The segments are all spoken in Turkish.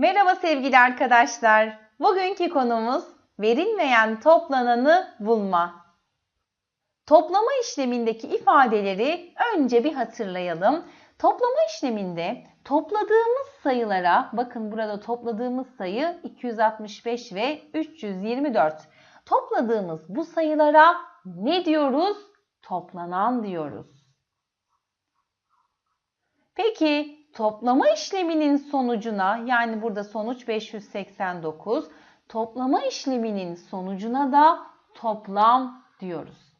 Merhaba sevgili arkadaşlar. Bugünkü konumuz verilmeyen toplananı bulma. Toplama işlemindeki ifadeleri önce bir hatırlayalım. Toplama işleminde topladığımız sayılara, bakın burada topladığımız sayı 265 ve 324. Topladığımız bu sayılara ne diyoruz? Toplanan diyoruz. Peki toplama işleminin sonucuna yani burada sonuç 589 toplama işleminin sonucuna da toplam diyoruz.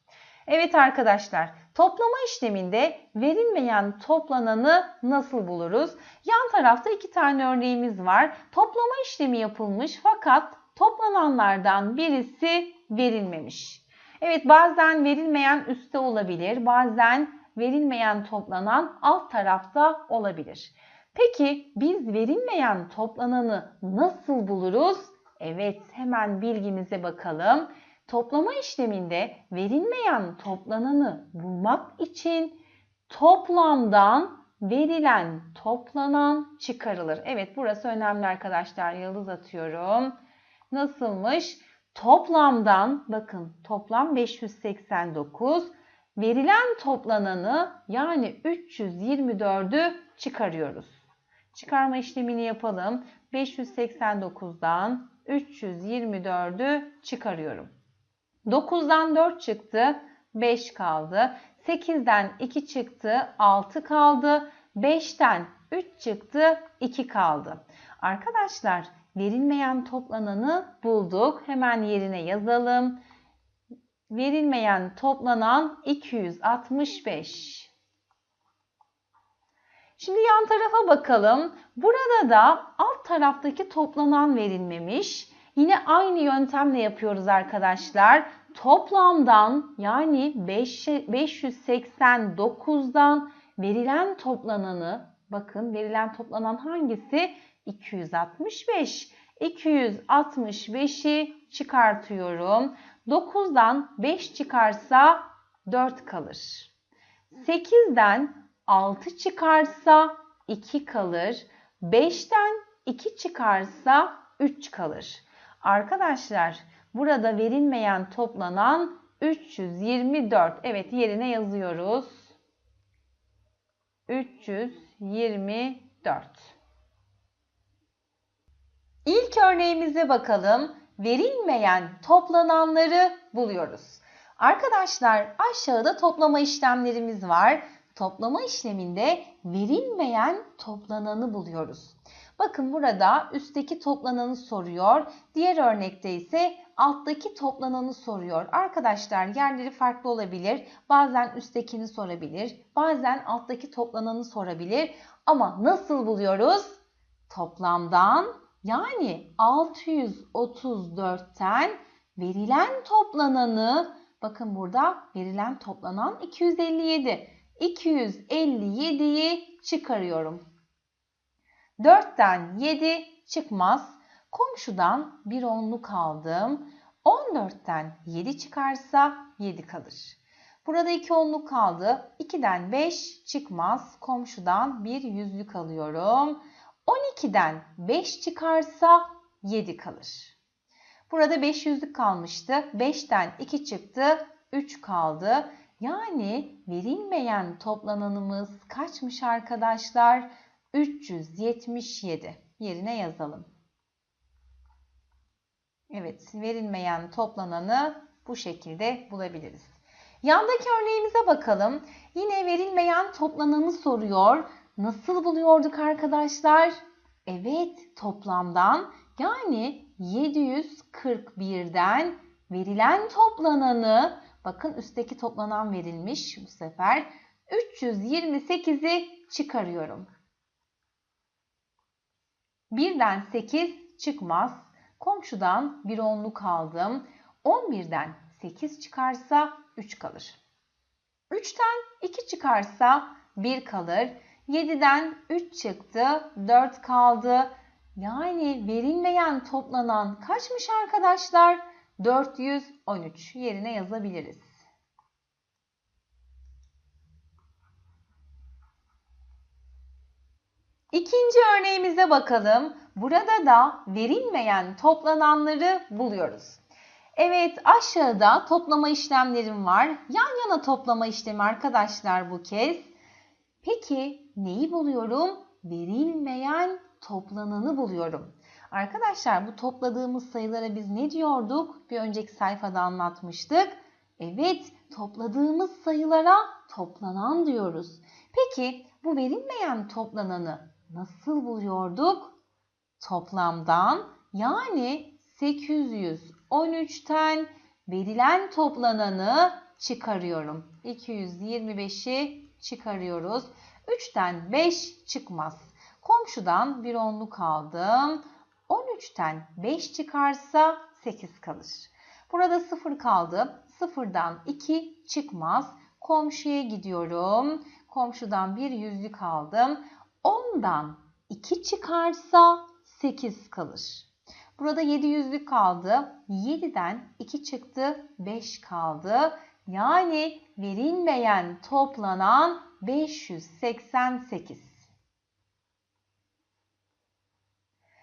Evet arkadaşlar toplama işleminde verilmeyen toplananı nasıl buluruz? Yan tarafta iki tane örneğimiz var. Toplama işlemi yapılmış fakat toplananlardan birisi verilmemiş. Evet bazen verilmeyen üstte olabilir bazen verilmeyen toplanan alt tarafta olabilir. Peki biz verilmeyen toplananı nasıl buluruz? Evet hemen bilgimize bakalım. Toplama işleminde verilmeyen toplananı bulmak için toplamdan verilen toplanan çıkarılır. Evet burası önemli arkadaşlar. Yıldız atıyorum. Nasılmış? Toplamdan bakın toplam 589 verilen toplananı yani 324'ü çıkarıyoruz. Çıkarma işlemini yapalım. 589'dan 324'ü çıkarıyorum. 9'dan 4 çıktı, 5 kaldı. 8'den 2 çıktı, 6 kaldı. 5'ten 3 çıktı, 2 kaldı. Arkadaşlar verilmeyen toplananı bulduk. Hemen yerine yazalım. Verilmeyen toplanan 265. Şimdi yan tarafa bakalım. Burada da alt taraftaki toplanan verilmemiş. Yine aynı yöntemle yapıyoruz arkadaşlar. Toplamdan yani 589'dan verilen toplananı bakın verilen toplanan hangisi? 265. 265'i çıkartıyorum. 9'dan 5 çıkarsa 4 kalır. 8'den 6 çıkarsa 2 kalır. 5'ten 2 çıkarsa 3 kalır. Arkadaşlar burada verilmeyen toplanan 324. Evet yerine yazıyoruz. 324. İlk örneğimize bakalım. Verilmeyen toplananları buluyoruz. Arkadaşlar aşağıda toplama işlemlerimiz var. Toplama işleminde verilmeyen toplananı buluyoruz. Bakın burada üstteki toplananı soruyor. Diğer örnekte ise alttaki toplananı soruyor. Arkadaşlar yerleri farklı olabilir. Bazen üsttekini sorabilir. Bazen alttaki toplananı sorabilir. Ama nasıl buluyoruz? Toplamdan yani 634'ten verilen toplananı bakın burada verilen toplanan 257. 257'yi çıkarıyorum. 4'ten 7 çıkmaz. Komşudan bir onluk aldım. 14'ten 7 çıkarsa 7 kalır. Burada 2 onluk kaldı. 2'den 5 çıkmaz. Komşudan bir yüzlük alıyorum. 12'den 5 çıkarsa 7 kalır. Burada 5 yüzlük kalmıştı. 5'ten 2 çıktı. 3 kaldı. Yani verilmeyen toplananımız kaçmış arkadaşlar? 377 yerine yazalım. Evet, verilmeyen toplananı bu şekilde bulabiliriz. Yandaki örneğimize bakalım. Yine verilmeyen toplananı soruyor. Nasıl buluyorduk arkadaşlar? Evet, toplamdan yani 741'den verilen toplananı bakın üstteki toplanan verilmiş bu sefer 328'i çıkarıyorum. Birden 8 çıkmaz. Komşudan bir onluk aldım. 11'den 8 çıkarsa 3 kalır. 3'ten 2 çıkarsa 1 kalır. 7'den 3 çıktı, 4 kaldı. Yani verilmeyen toplanan kaçmış arkadaşlar? 413 yerine yazabiliriz. İkinci örneğimize bakalım. Burada da verilmeyen toplananları buluyoruz. Evet aşağıda toplama işlemlerim var. Yan yana toplama işlemi arkadaşlar bu kez. Peki neyi buluyorum? Verilmeyen toplananı buluyorum. Arkadaşlar bu topladığımız sayılara biz ne diyorduk? Bir önceki sayfada anlatmıştık. Evet topladığımız sayılara toplanan diyoruz. Peki bu verilmeyen toplananı nasıl buluyorduk? Toplamdan yani 813'ten verilen toplananı çıkarıyorum. 225'i çıkarıyoruz. 3'ten 5 çıkmaz. Komşudan bir onluk aldım. 13'ten 5 çıkarsa 8 kalır. Burada 0 kaldı. 0'dan 2 çıkmaz. Komşuya gidiyorum. Komşudan bir yüzlük aldım. 10'dan 2 çıkarsa 8 kalır. Burada 7 yüzlük kaldı. 7'den 2 çıktı. 5 kaldı. Yani verilmeyen toplanan 588.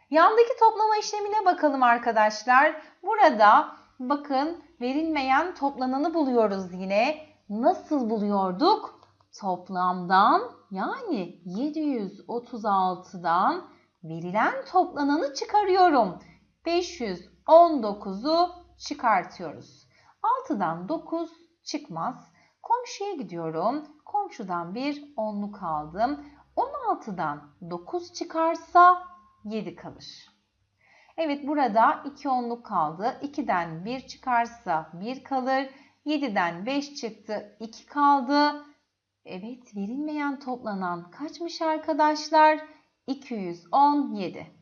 Yandaki toplama işlemine bakalım arkadaşlar. Burada bakın verilmeyen toplananı buluyoruz yine. Nasıl buluyorduk? Toplamdan yani 736'dan verilen toplananı çıkarıyorum. 519'u çıkartıyoruz. 6'dan 9 çıkmaz. Komşuya gidiyorum. Komşudan bir onluk aldım. 16'dan 9 çıkarsa 7 kalır. Evet burada 2 onluk kaldı. 2'den 1 çıkarsa 1 kalır. 7'den 5 çıktı 2 kaldı. Evet verilmeyen toplanan kaçmış arkadaşlar? 217.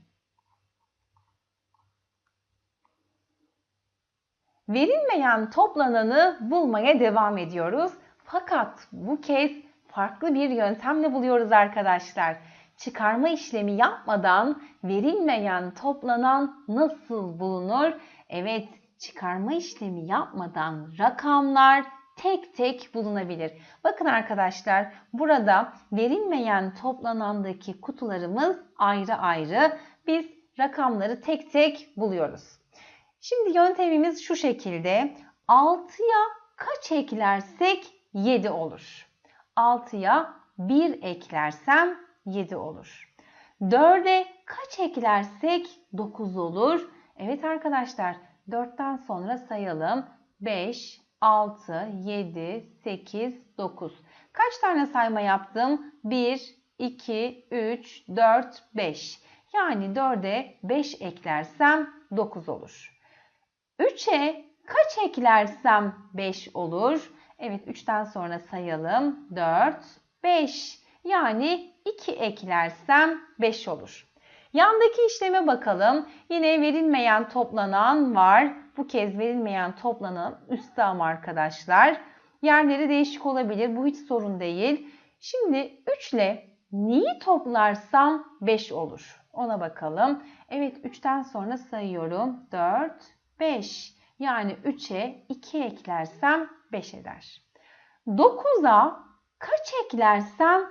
Verilmeyen toplananı bulmaya devam ediyoruz. Fakat bu kez farklı bir yöntemle buluyoruz arkadaşlar. Çıkarma işlemi yapmadan verilmeyen toplanan nasıl bulunur? Evet, çıkarma işlemi yapmadan rakamlar tek tek bulunabilir. Bakın arkadaşlar burada verilmeyen toplanandaki kutularımız ayrı ayrı. Biz rakamları tek tek buluyoruz. Şimdi yöntemimiz şu şekilde. 6'ya kaç eklersek 7 olur. 6'ya 1 eklersem 7 olur. 4'e kaç eklersek 9 olur. Evet arkadaşlar 4'ten sonra sayalım. 5, 6, 7, 8, 9. Kaç tane sayma yaptım? 1, 2, 3, 4, 5. Yani 4'e 5 eklersem 9 olur. 3'e kaç eklersem 5 olur? Evet 3'ten sonra sayalım. 4, 5. Yani 2 eklersem 5 olur. Yandaki işleme bakalım. Yine verilmeyen toplanan var. Bu kez verilmeyen toplanan üstte ama arkadaşlar. Yerleri değişik olabilir. Bu hiç sorun değil. Şimdi 3 ile neyi toplarsam 5 olur. Ona bakalım. Evet 3'ten sonra sayıyorum. 4, 5. Yani 3'e 2 eklersem 5 eder. 9'a kaç eklersem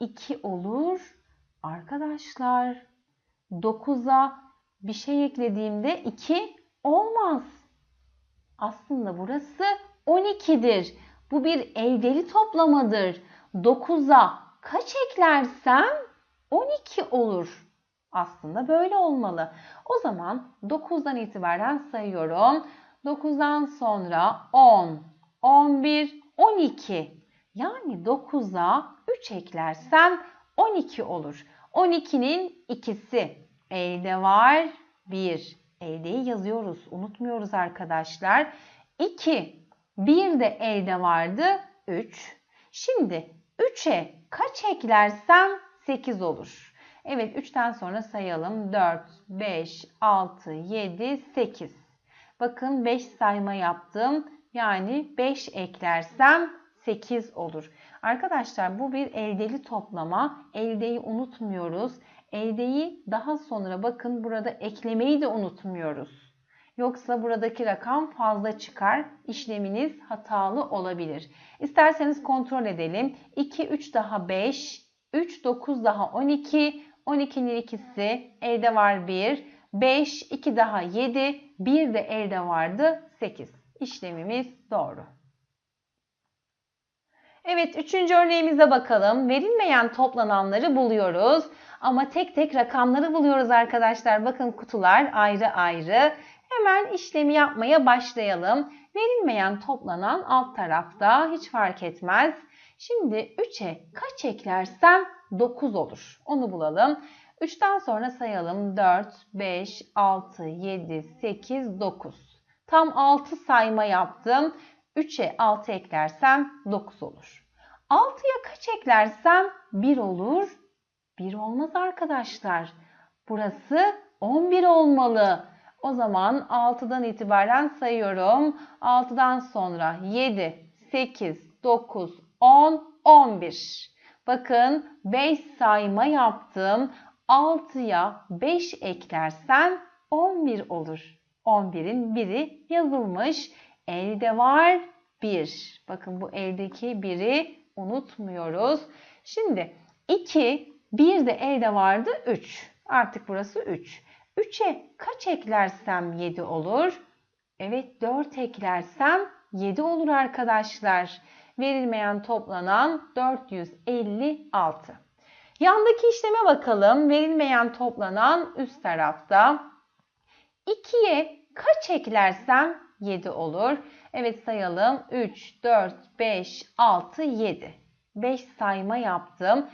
2 olur? Arkadaşlar 9'a bir şey eklediğimde 2 olmaz. Aslında burası 12'dir. Bu bir eldeli toplamadır. 9'a kaç eklersem 12 olur. Aslında böyle olmalı. O zaman 9'dan itibaren sayıyorum. 9'dan sonra 10, 11, 12. Yani 9'a 3 eklersem 12 olur. 12'nin ikisi elde var. 1. Eldeyi yazıyoruz. Unutmuyoruz arkadaşlar. 2. 1 de elde vardı. 3. Şimdi 3'e kaç eklersem 8 olur. Evet 3'ten sonra sayalım. 4, 5, 6, 7, 8. Bakın 5 sayma yaptım. Yani 5 eklersem 8 olur. Arkadaşlar bu bir eldeli toplama. Eldeyi unutmuyoruz. Eldeyi daha sonra bakın burada eklemeyi de unutmuyoruz. Yoksa buradaki rakam fazla çıkar. İşleminiz hatalı olabilir. İsterseniz kontrol edelim. 2, 3 daha 5, 3, 9 daha 12, 12'nin ikisi elde var 1. 5, 2 daha 7. 1 de elde vardı 8. İşlemimiz doğru. Evet üçüncü örneğimize bakalım. Verilmeyen toplananları buluyoruz. Ama tek tek rakamları buluyoruz arkadaşlar. Bakın kutular ayrı ayrı. Hemen işlemi yapmaya başlayalım. Verilmeyen toplanan alt tarafta hiç fark etmez. Şimdi 3'e kaç eklersem 9 olur. Onu bulalım. 3'ten sonra sayalım. 4, 5, 6, 7, 8, 9. Tam 6 sayma yaptım. 3'e 6 eklersem 9 olur. 6'ya kaç eklersem 1 olur. 1 olmaz arkadaşlar. Burası 11 olmalı. O zaman 6'dan itibaren sayıyorum. 6'dan sonra 7, 8, 9, 10, 11. Bakın 5 sayma yaptım. 6'ya 5 eklersen 11 olur. 11'in biri yazılmış. Elde var 1. Bakın bu eldeki biri unutmuyoruz. Şimdi 2, 1 de elde vardı 3. Artık burası 3. 3'e kaç eklersem 7 olur? Evet 4 eklersem 7 olur arkadaşlar. Verilmeyen toplanan 456. Yandaki işleme bakalım. Verilmeyen toplanan üst tarafta. 2'ye kaç eklersem 7 olur. Evet sayalım. 3, 4, 5, 6, 7. 5 sayma yaptım.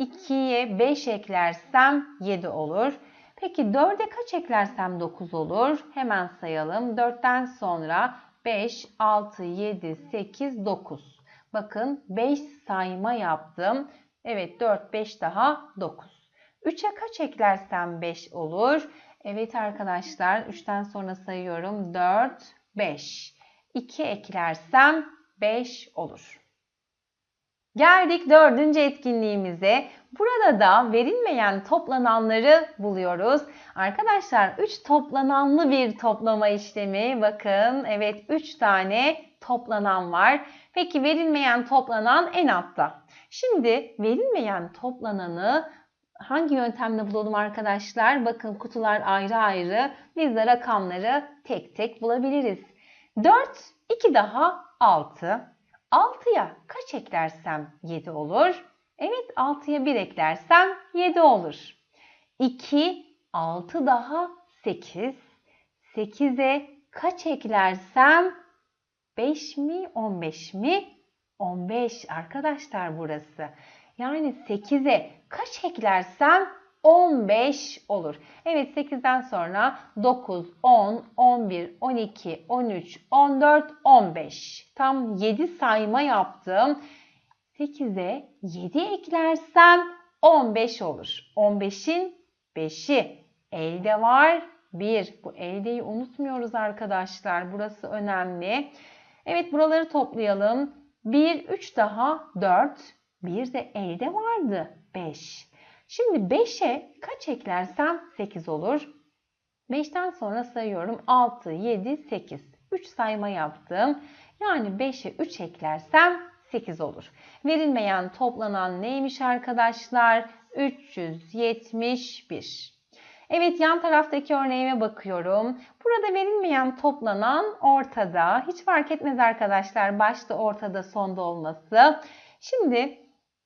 2'ye 5 eklersem 7 olur. Peki 4'e kaç eklersem 9 olur? Hemen sayalım. 4'ten sonra 5, 6, 7, 8, 9. Bakın 5 sayma yaptım. Evet 4, 5 daha 9. 3'e kaç eklersem 5 olur? Evet arkadaşlar 3'ten sonra sayıyorum. 4, 5. 2 eklersem 5 olur. Geldik dördüncü etkinliğimize. Burada da verilmeyen toplananları buluyoruz. Arkadaşlar 3 toplananlı bir toplama işlemi. Bakın evet 3 tane toplanan var. Peki verilmeyen toplanan en altta. Şimdi verilmeyen toplananı hangi yöntemle bulalım arkadaşlar? Bakın kutular ayrı ayrı. Biz de rakamları tek tek bulabiliriz. 4, 2 daha 6. 6'ya kaç eklersem 7 olur? Evet 6'ya 1 eklersem 7 olur. 2, 6 daha 8. 8'e kaç eklersem 5 mi 15 mi? 15 arkadaşlar burası. Yani 8'e kaç eklersem 15 olur. Evet 8'den sonra 9, 10, 11, 12, 13, 14, 15. Tam 7 sayma yaptım. 8'e 7 eklersem 15 olur. 15'in 5'i elde var 1. Bu eldeyi unutmuyoruz arkadaşlar. Burası önemli. Evet buraları toplayalım. 1, 3 daha 4. Bir de elde vardı 5. Şimdi 5'e kaç eklersem 8 olur. 5'ten sonra sayıyorum 6, 7, 8. 3 sayma yaptım. Yani 5'e 3 eklersem 8 olur. Verilmeyen toplanan neymiş arkadaşlar? 371. Evet yan taraftaki örneğime bakıyorum. Burada verilmeyen toplanan ortada. Hiç fark etmez arkadaşlar başta ortada sonda olması. Şimdi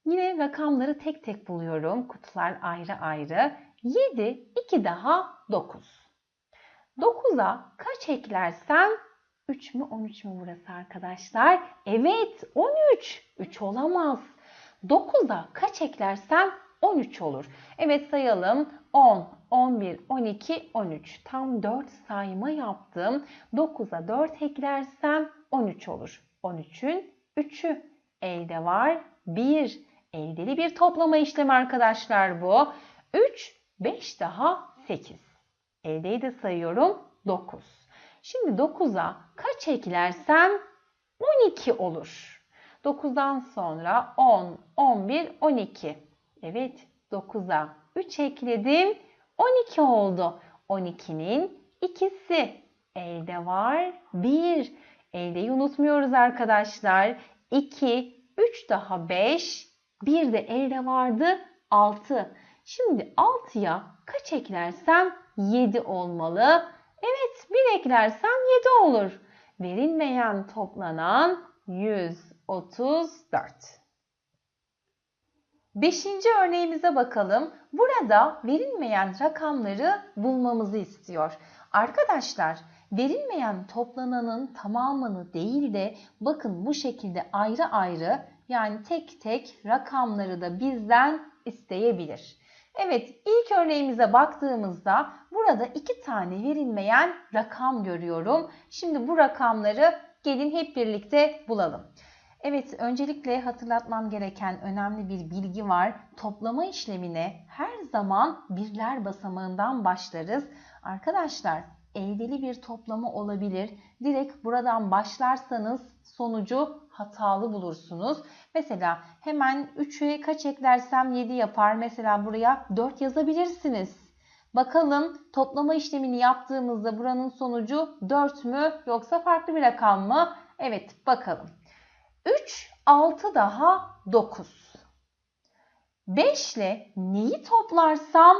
Yine rakamları tek tek buluyorum. Kutular ayrı ayrı. 7, 2 daha 9. 9'a kaç eklersem 3 mü 13 mü burası arkadaşlar? Evet 13. 3 olamaz. 9'a kaç eklersem 13 olur. Evet sayalım. 10, 11, 12, 13. Tam 4 sayma yaptım. 9'a 4 eklersem 13 olur. 13'ün 3'ü. Elde var 1. Eldeli bir toplama işlemi arkadaşlar bu. 3, 5 daha 8. Eldeyi de sayıyorum 9. Şimdi 9'a kaç eklersem 12 olur. 9'dan sonra 10, 11, 12. Evet 9'a 3 ekledim. 12 oldu. 12'nin ikisi. Elde var 1. Eldeyi unutmuyoruz arkadaşlar. 2, 3 daha 5, bir de elde vardı 6. Şimdi 6'ya kaç eklersem 7 olmalı. Evet 1 eklersem 7 olur. Verilmeyen toplanan 134. Beşinci örneğimize bakalım. Burada verilmeyen rakamları bulmamızı istiyor. Arkadaşlar verilmeyen toplananın tamamını değil de bakın bu şekilde ayrı ayrı yani tek tek rakamları da bizden isteyebilir. Evet ilk örneğimize baktığımızda burada iki tane verilmeyen rakam görüyorum. Şimdi bu rakamları gelin hep birlikte bulalım. Evet, öncelikle hatırlatmam gereken önemli bir bilgi var. Toplama işlemine her zaman birler basamağından başlarız. Arkadaşlar, eldeli bir toplama olabilir. Direkt buradan başlarsanız sonucu hatalı bulursunuz. Mesela hemen 3'e kaç eklersem 7 yapar. Mesela buraya 4 yazabilirsiniz. Bakalım toplama işlemini yaptığımızda buranın sonucu 4 mü yoksa farklı bir rakam mı? Evet bakalım. 3, 6 daha 9. 5 ile neyi toplarsam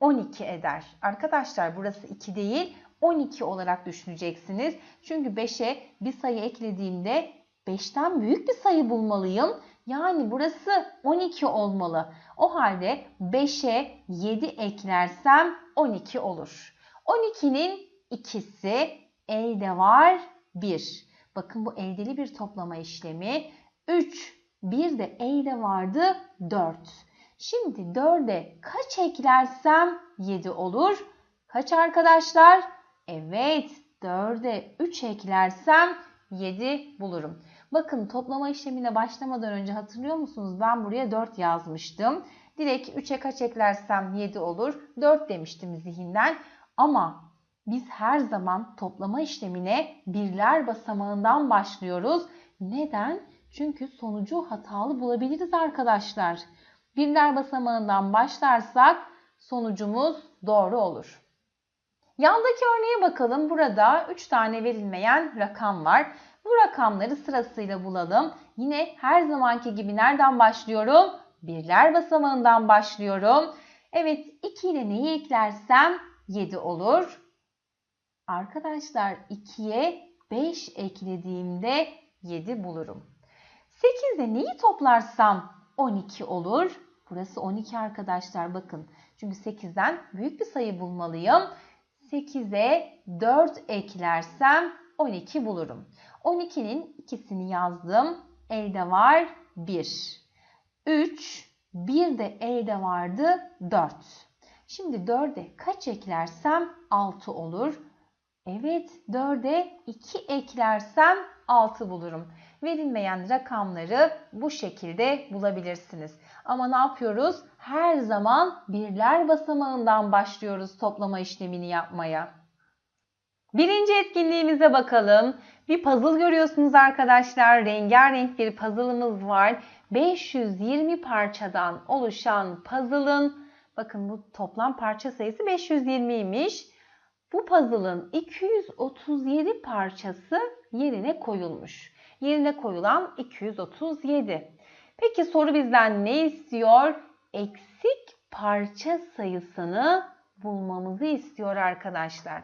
12 eder. Arkadaşlar burası 2 değil 12 olarak düşüneceksiniz. Çünkü 5'e bir sayı eklediğimde 5'ten büyük bir sayı bulmalıyım. Yani burası 12 olmalı. O halde 5'e 7 eklersem 12 olur. 12'nin ikisi elde var 1. Bakın bu eldeli bir toplama işlemi. 3, bir de elde vardı 4. Şimdi 4'e kaç eklersem 7 olur. Kaç arkadaşlar? Evet 4'e 3 eklersem 7 bulurum. Bakın toplama işlemine başlamadan önce hatırlıyor musunuz? Ben buraya 4 yazmıştım. Direkt 3'e kaç eklersem 7 olur. 4 demiştim zihinden. Ama biz her zaman toplama işlemine birler basamağından başlıyoruz. Neden? Çünkü sonucu hatalı bulabiliriz arkadaşlar. Birler basamağından başlarsak sonucumuz doğru olur. Yandaki örneğe bakalım. Burada 3 tane verilmeyen rakam var. Bu rakamları sırasıyla bulalım. Yine her zamanki gibi nereden başlıyorum? Birler basamağından başlıyorum. Evet 2 ile neyi eklersem 7 olur. Arkadaşlar 2'ye 5 eklediğimde 7 bulurum. 8 ile neyi toplarsam 12 olur. Burası 12 arkadaşlar bakın. Çünkü 8'den büyük bir sayı bulmalıyım. 8'e 4 eklersem 12 bulurum. 12'nin ikisini yazdım. Elde var 1. 3, 1 de elde vardı 4. Şimdi 4'e kaç eklersem 6 olur. Evet 4'e 2 eklersem 6 bulurum. Verilmeyen rakamları bu şekilde bulabilirsiniz. Ama ne yapıyoruz? Her zaman birler basamağından başlıyoruz toplama işlemini yapmaya. Birinci etkinliğimize bakalım. Bir puzzle görüyorsunuz arkadaşlar. Rengarenk bir puzzle'ımız var. 520 parçadan oluşan puzzle'ın bakın bu toplam parça sayısı 520'ymiş. Bu puzzle'ın 237 parçası yerine koyulmuş. Yerine koyulan 237. Peki soru bizden ne istiyor? Eksik parça sayısını bulmamızı istiyor arkadaşlar.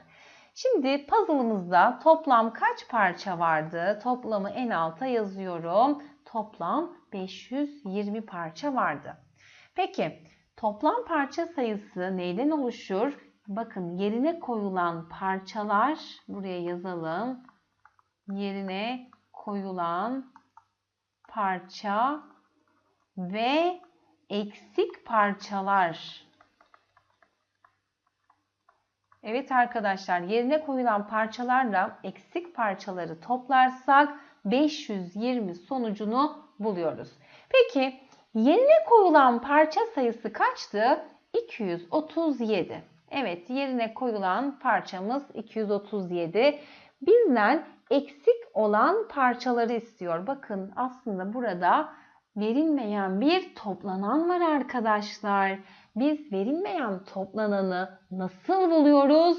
Şimdi puzzle'ımızda toplam kaç parça vardı? Toplamı en alta yazıyorum. Toplam 520 parça vardı. Peki toplam parça sayısı neyden oluşur? Bakın yerine koyulan parçalar buraya yazalım. Yerine koyulan parça ve eksik parçalar. Evet arkadaşlar yerine koyulan parçalarla eksik parçaları toplarsak 520 sonucunu buluyoruz. Peki yerine koyulan parça sayısı kaçtı? 237. Evet yerine koyulan parçamız 237. Bizden eksik olan parçaları istiyor. Bakın aslında burada verilmeyen bir toplanan var arkadaşlar. Biz verilmeyen toplananı nasıl buluyoruz?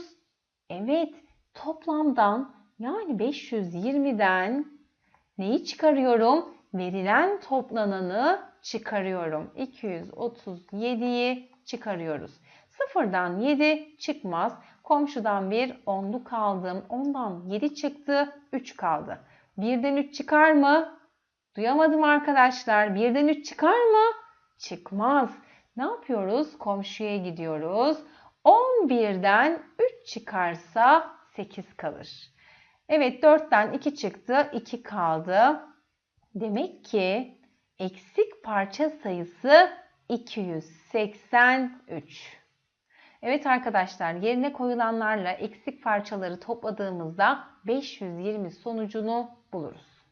Evet toplamdan yani 520'den neyi çıkarıyorum? Verilen toplananı çıkarıyorum. 237'yi çıkarıyoruz. Sıfırdan 7 çıkmaz. Komşudan bir onluk aldım. Ondan 7 çıktı. 3 kaldı. Birden 3 çıkar mı? Duyamadım arkadaşlar. Birden 3 çıkar mı? Çıkmaz. Ne yapıyoruz? Komşuya gidiyoruz. 11'den 3 çıkarsa 8 kalır. Evet 4'ten 2 çıktı. 2 kaldı. Demek ki eksik parça sayısı 283. Evet arkadaşlar yerine koyulanlarla eksik parçaları topladığımızda 520 sonucunu buluruz.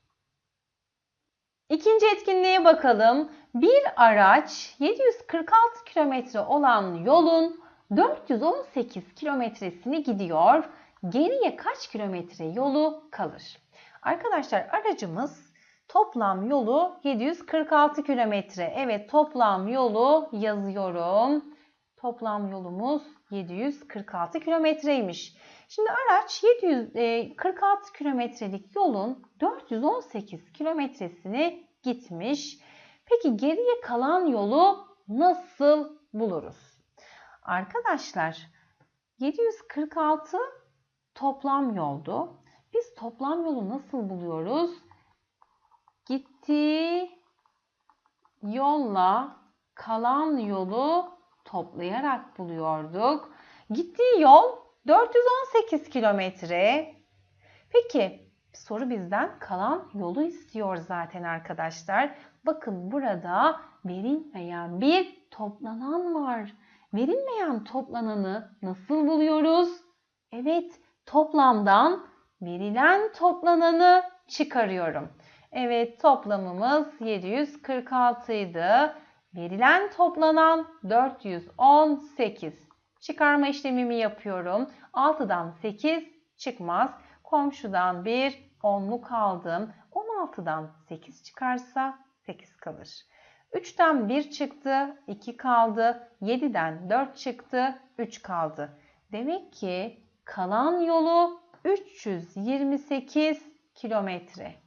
İkinci etkinliğe bakalım. Bir araç 746 kilometre olan yolun 418 kilometresini gidiyor. Geriye kaç kilometre yolu kalır? Arkadaşlar aracımız toplam yolu 746 kilometre. Evet toplam yolu yazıyorum. Toplam yolumuz 746 kilometreymiş. Şimdi araç 746 kilometrelik yolun 418 kilometresini gitmiş. Peki geriye kalan yolu nasıl buluruz? Arkadaşlar 746 toplam yoldu. Biz toplam yolu nasıl buluyoruz? Gittiği yolla kalan yolu toplayarak buluyorduk. Gittiği yol 418 kilometre. Peki soru bizden kalan yolu istiyor zaten arkadaşlar. Bakın burada verilmeyen bir toplanan var. Verilmeyen toplananı nasıl buluyoruz? Evet toplamdan verilen toplananı çıkarıyorum. Evet toplamımız 746 idi. Verilen toplanan 418. Çıkarma işlemimi yapıyorum. 6'dan 8 çıkmaz. Komşudan bir onluk aldım. 16'dan 8 çıkarsa 8 kalır. 3'ten 1 çıktı, 2 kaldı. 7'den 4 çıktı, 3 kaldı. Demek ki kalan yolu 328 kilometre.